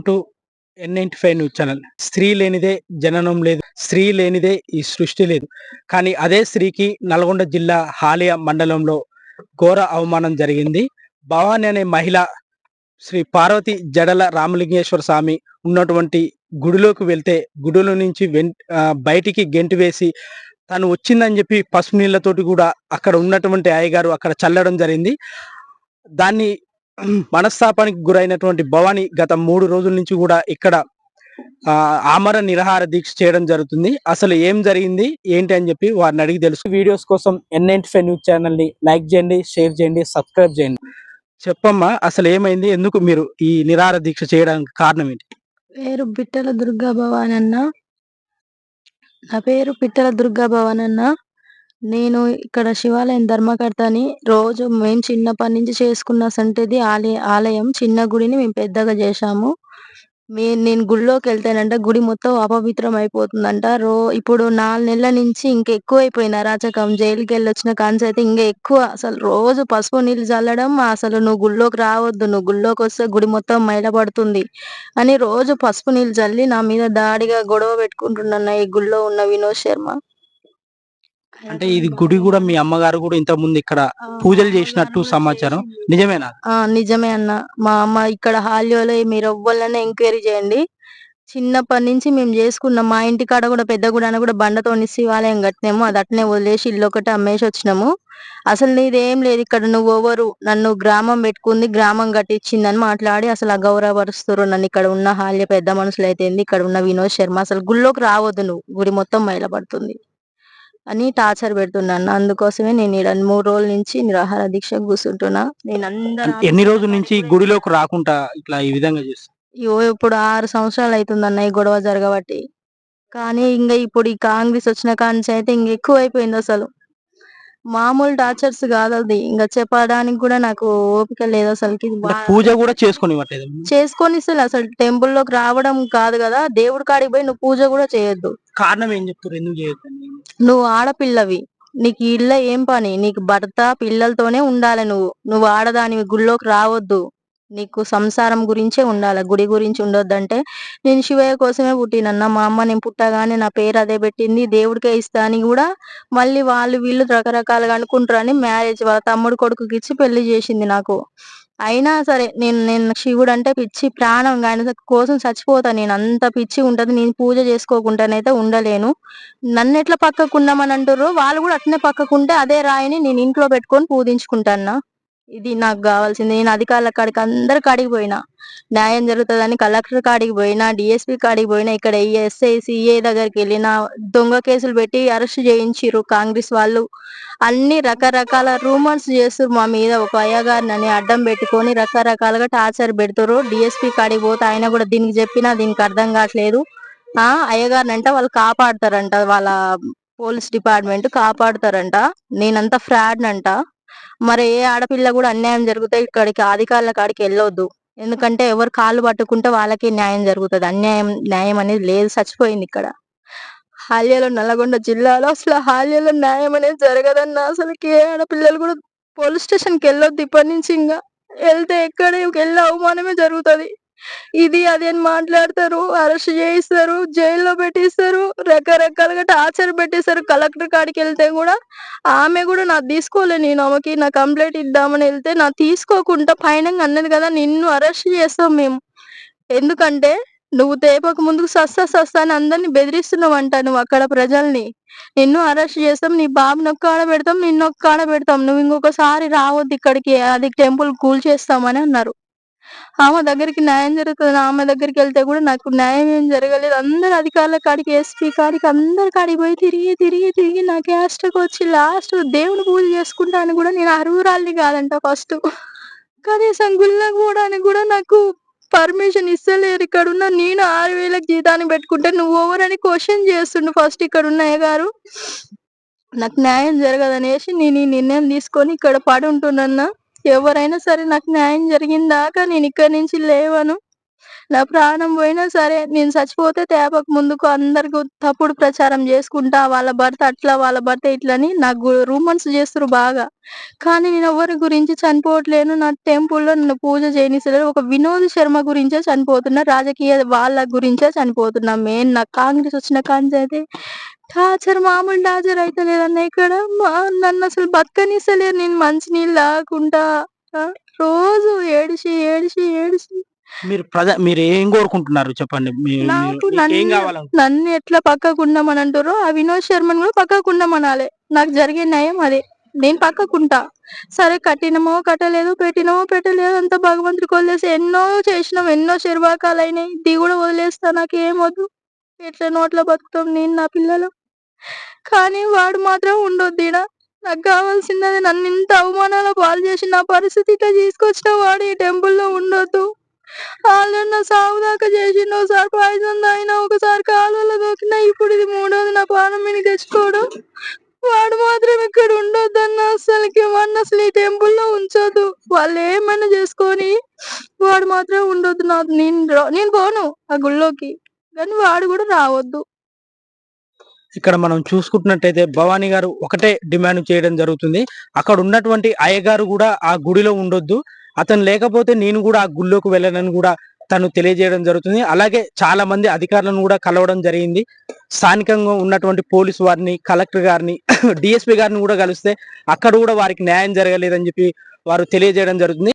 To N ninety five news channel స్త్రీ లేనిదే జననం లేదు స్త్రీ లేనిదే ఈ సృష్టి లేదు. కానీ అదే స్త్రీకి నల్గొండ జిల్లా హాలియ మండలంలో ఘోర అవమానం జరిగింది. భవాని అనే మహిళ శ్రీ పార్వతి జడల రామలింగేశ్వర స్వామి ఉన్నటువంటి గుడిలోకి వెళ్తే గుడిలో నుంచి బయటికి గెంటు వేసి తను వచ్చిందని చెప్పి పసుపు నీళ్ళతోటి కూడా అక్కడ ఉన్నటువంటి అయ్యగారు అక్కడ చల్లడం జరిగింది. దాన్ని మనస్తాపానికి గురైనటువంటి భవాని గత మూడు రోజుల నుంచి కూడా ఇక్కడ ఆ, ఆమర నిరహార దీక్ష చేయడం జరుగుతుంది. అసలు ఏం జరిగింది? ఏంటి అని చెప్పి వారిని అడిగి తెలుసు వీడియోస్ కోసం ఎన్ ఫైవ్ న్యూస్ ఛానల్ని లైక్ చేయండి షేర్ చేయండి సబ్స్క్రైబ్ చేయండి. చెప్పమ్మా అసలు ఏమైంది? ఎందుకు మీరు ఈ నిరాహార దీక్ష చేయడానికి కారణం ఏంటి? పేరు పిట్టల దుర్గా భవాన్ అన్న నా పేరు పిట్టల దుర్గా భవాన్ అన్న నేను ఇక్కడ శివాలయం ధర్మకర్తని రోజు మేము చిన్నప్పటి నుంచి చేసుకున్న సంటది ఆలయ ఆలయం. చిన్న గుడిని మేము పెద్దగా చేశాము. మే నేను గుడిలోకి వెళ్తానంట గుడి మొత్తం అపవిత్రం అయిపోతుందంట రో ఇప్పుడు నాలుగు నెలల నుంచి ఇంకా ఎక్కువ అయిపోయింది అరాచకం జైలుకి వెళ్ళి వచ్చిన కాంచి అయితే ఇంకా ఎక్కువ. అసలు రోజు పసుపు నీళ్ళు చల్లడం అసలు నువ్వు గుళ్ళోకి రావద్దు. నువ్వు గుళ్ళోకి వస్తే గుడి మొత్తం మైల పడుతుంది అని రోజు పసుపు నీళ్ళు చల్లి నా మీద దాడిగా గొడవ పెట్టుకుంటున్నా ఈ గుడిలో ఉన్న వినోద్ శర్మ. అంటే ఇది గుడి కూడా మీ అమ్మగారు కూడా ఇంత ముందు ఇక్కడ పూజలు చేసినట్టు సమాచారం. నిజమేనా? ఆ నిజమే అన్న. మా అమ్మ ఇక్కడ హాల్యోలో మీరు ఎవ్వరైనా ఎంక్వైరీ చేయండి. చిన్నప్పటి నుంచి మేము చేసుకున్నాం. మా ఇంటి కాడ కూడా పెద్ద గుడాన కూడా బండతో శివాలయం కట్టినాము. అది అట్నే వదిలేసి ఇల్లు ఒకటి అమ్మేసి వచ్చినాము. అసలు నీదేం లేదు. ఇక్కడ నువ్వు ఎవరు? నన్ను గ్రామం పెట్టుకుంది గ్రామం కట్టించిందని మాట్లాడి అసలు అగౌరవపరుస్తారు నన్ను. ఇక్కడ ఉన్న హాల్య పెద్ద మనుషులు అయితే ఇక్కడ ఉన్న వినోద్ శర్మ. అసలు గుళ్ళోకి రావద్దు నువ్వు. గుడి మొత్తం మైలపడుతుంది. అని టార్చర్ పెడుతున్నాను. అందుకోసమే నేను ఈడ మూడు రోజుల నుంచి నిరాహార దీక్ష కూర్చుంటున్నా. నేను అందరూ ఎన్ని రోజుల నుంచి గుడిలోకి రాకుండా ఇట్లా ఈ విధంగా చేస్తారు ఇగో ఇప్పుడు ఆరు సంవత్సరాలు అవుతుంది అన్న ఈ గొడవ జరగబట్టి. కానీ ఇంకా ఇప్పుడు ఈ కాంగ్రెస్ వచ్చిన కాంచి అయితే ఇంక ఎక్కువ అయిపోయింది అసలు. మామూలు టార్చర్స్ కాదు అది. ఇంకా చెప్పడానికి కూడా నాకు ఓపిక లేదు అసలుకి. బా- పూజ కూడా చేసుకొని చేసుకొని అసలు అసలు. టెంపుల్లోకి రావడం కాదు కదా. దేవుడి కాడికి పోయి నువ్వు పూజ కూడా చేయొద్దు. కారణం ఏం చెప్తారు? ఎందుకు చేయొద్దని నువ్వు ఆడపిల్లవి. నీకు ఇళ్ళ ఏం పని? నీకు భర్త పిల్లలతోనే ఉండాలి నువ్వు. నువ్వు ఆడదానివి గుళ్ళోకి రావద్దు. నీకు సంసారం గురించే ఉండాలి. గుడి గురించి ఉండొద్దంటే నేను శివయ్య కోసమే పుట్టినన్న మా అమ్మ నేను పుట్టగానే నా పేరు అదే పెట్టింది దేవుడికే ఇస్తా అని కూడా మళ్ళీ వాళ్ళు వీళ్ళు రకరకాలుగా అనుకుంటారని మ్యారేజ్ వాళ్ళ తమ్ముడు కొడుకుకి ఇచ్చి పెళ్ళి చేసింది నాకు. అయినా సరే నేను నేను శివుడు అంటే పిచ్చి ప్రాణం ఆయన కోసం చచ్చిపోతాను నేను అంత పిచ్చి ఉంటది నేను పూజ చేసుకోకుండానైతే ఉండలేను. నన్ను ఎట్లా పక్కకు ఉండమని వాళ్ళు కూడా అట్నే పక్కకుంటే అదే రాయిని నేను ఇంట్లో పెట్టుకొని పూజించుకుంటానా ఇది నాకు కావాల్సింది. నేను అధికారుల కాడికి అందరి కాడికి పోయినా. న్యాయం జరుగుతుందని కలెక్టర్ కాడికి పోయినా డిఎస్పీ కాడికి పోయినా ఇక్కడ ఎస్ఐ సిఏ దగ్గరికి వెళ్ళిన దొంగ కేసులు పెట్టి అరెస్ట్ చేయించిర్రు కాంగ్రెస్ వాళ్ళు. అన్ని రకరకాల రూమర్స్ చేస్తారు మా మీద. ఒక అయ్యగారిని అడ్డం పెట్టుకొని రకరకాలుగా టార్చర్ పెడతారు డిఎస్పీ కాడికి పోతే ఆయన కూడా దీనికి చెప్పినా దీనికి అర్థం కావట్లేదు. ఆ అయ్యగారిని అంటే వాళ్ళు కాపాడతారంట. వాళ్ళ పోలీస్ డిపార్ట్మెంట్ కాపాడతారంట. నేనంతా ఫ్రాడ్ అంట మరి ఏ ఆడపిల్ల కూడా అన్యాయం జరిగితే ఇక్కడికి అధికారుల కాడికి వెళ్ళొద్దు. ఎందుకంటే ఎవరు కాళ్ళు పట్టుకుంటే వాళ్ళకి న్యాయం జరుగుతుంది. అన్యాయం న్యాయం అనేది లేదు. చచ్చిపోయింది ఇక్కడ. హాల్యాలో నల్గొండ జిల్లాలో అసలు హాల్యాలో న్యాయం అనేది జరగదన్న అసలుకి ఏ ఆడపిల్లలు కూడా పోలీస్ స్టేషన్కి వెళ్ళొద్దు ఇప్పటి నుంచి ఇంకా. వెళ్తే ఎక్కడ వెళ్ళే అవమానమే జరుగుతది. ఇది అది అని మాట్లాడతారు? అరెస్ట్ చేయిస్తారు జైల్లో పెట్టిస్తారు రకరకాలుగా టార్చర్ పెట్టిస్తారు. కలెక్టర్ కాడికి వెళ్తే కూడా ఆమె కూడా నా తీసుకోలే నేను ఆమెకి నా కంప్లైంట్ ఇద్దామని వెళ్తే నా తీసుకోకుండా పైన అన్నది కదా నిన్ను అరెస్ట్ చేస్తాం మేము. ఎందుకంటే నువ్వు తేపక ముందుకు సస్తా సస్తా అని అందరిని బెదిరిస్తున్నావు అంట నువ్వు అక్కడ ప్రజల్ని. నిన్ను అరెస్ట్ చేస్తాం నీ బాబుని ఒక్క ఆడ పెడతాం నిన్ను ఒక్క ఆడ పెడతాం. నువ్వు ఇంకొకసారి రావద్దు ఇక్కడికి అది టెంపుల్ కూల్ చేస్తామని అన్నారు. ఆమె దగ్గరికి న్యాయం జరుగుతుంది. ఆమె దగ్గరికి వెళ్తే కూడా నాకు న్యాయం ఏం జరగలేదు. అందరు అధికారుల కాడికి ఎస్పీ కాడికి అందరి కాడికి పోయి తిరిగి తిరిగి తిరిగి నా క్యాస్ట్కి వచ్చి లాస్ట్ దేవుని పూజ చేసుకుంటాను కూడా నేను అరువురాల్ని కాదంట ఫస్ట్ కనీసం గుళ్ళకు పోవడానికి కూడా నాకు పర్మిషన్ ఇస్తలేరు. ఇక్కడ ఉన్న నేను ఆరు వేలకు జీతాన్ని పెట్టుకుంటే నువ్వు ఎవరని క్వశ్చన్ చేస్తుండు ఫస్ట్ ఇక్కడ ఉన్నాయ గారు. నాకు న్యాయం జరగదనేసి నేను ఈ నిర్ణయం తీసుకొని ఇక్కడ పడి ఉంటున్నా ఎవరైనా సరే నాకు న్యాయం జరిగిందాకా నేను ఇక్కడి నుంచి లేవను. నా ప్రాణం పోయినా సరే నేను చచ్చిపోతే తేపక ముందుకు అందరికి తప్పుడు ప్రచారం చేసుకుంటా వాళ్ళ భర్త అట్లా వాళ్ళ భర్త ఇట్లా అని నాకు రూమన్స్ చేస్తారు బాగా. కానీ నేను ఎవరి గురించి చనిపోవట్లేను. నా టెంపుల్లో నన్ను పూజ చేయనిస్తలేరు ఒక వినోద్ శర్మ గురించే చనిపోతున్నా రాజకీయ వాళ్ళ గురించే చనిపోతున్నా. మెయిన్ నాకు కాంగ్రెస్ వచ్చిన కాంచి అయితే టార్చర్ మామూలు టార్చర్ అయితే లేదన్న ఇక్కడ. మా- నన్ను అసలు బతకనిస్తలేరు నేను మంచి నీళ్ళు ఆ, రోజు ఏడిసి ఏడిసి ఏడిసి మీరు ప్రజా మీరు ఏం కోరుకుంటున్నారు చెప్పండి? నాకు నన్ను- ఎట్లా పక్కకు ఉండమని అంటారో ఆ వినోద్ శర్మని కూడా పక్కకు ఉండమనాలి. నాకు జరిగే న్యాయం అదే. నేను పక్కకుంటా. సరే కట్టినమో కట్టలేదు పెట్టినమో పెట్టలేదు అంత భగవంతుడికి వదిలేసి ఎన్నో చేసినాం ఎన్నో శర్వాకాలు అయినాయి. ఇది కూడా వదిలేస్తా నాకు వద్దు. ఎట్లా నోట్ల బతుకుతాం నేను నా పిల్లలు? కానీ వాడు మాత్రం ఉండొద్దు నాకు కావాల్సింది నన్ను ఇంత అవమానాల పాలు చేసి నా పరిస్థితి ఇట్లా తీసుకొచ్చిన వాడు ఈ టెంపుల్లో ఉండొద్దు. ఆల్రెడీ నా సాగు దాకా చేసిండు ఒకసారి పాయిజన్ తాగినా ఒకసారి కాలువలో దొరికినా ఇప్పుడు ఇది మూడోది నా పానం మీద తెచ్చుకోవడం వాడు మాత్రం ఇక్కడ ఉండొద్దన్న అసలుకి వాడిని అసలు ఈ టెంపుల్లో ఉంచొద్దు. వాళ్ళు ఏమైనా చేసుకొని వాడు మాత్రం ఉండొద్దు నా నేను నేను పోను ఆ గుళ్ళోకి. కానీ వాడు కూడా రావద్దు. ఇక్కడ మనం చూసుకుంటున్నట్టయితే భవానీ గారు ఒకటే డిమాండ్ చేయడం జరుగుతుంది. అక్కడ ఉన్నటువంటి అయ్యగారు కూడా ఆ గుడిలో ఉండొద్దు. అతను లేకపోతే నేను కూడా ఆ గుడిలోకి వెళ్ళనని కూడా తను తెలియజేయడం జరుగుతుంది. అలాగే చాలా మంది అధికారులను కూడా కలవడం జరిగింది. స్థానికంగా ఉన్నటువంటి పోలీసు వారిని కలెక్టర్ గారిని డిఎస్పీ గారిని కూడా కలిస్తే అక్కడ కూడా వారికి న్యాయం జరగలేదని చెప్పి వారు తెలియజేయడం జరుగుతుంది.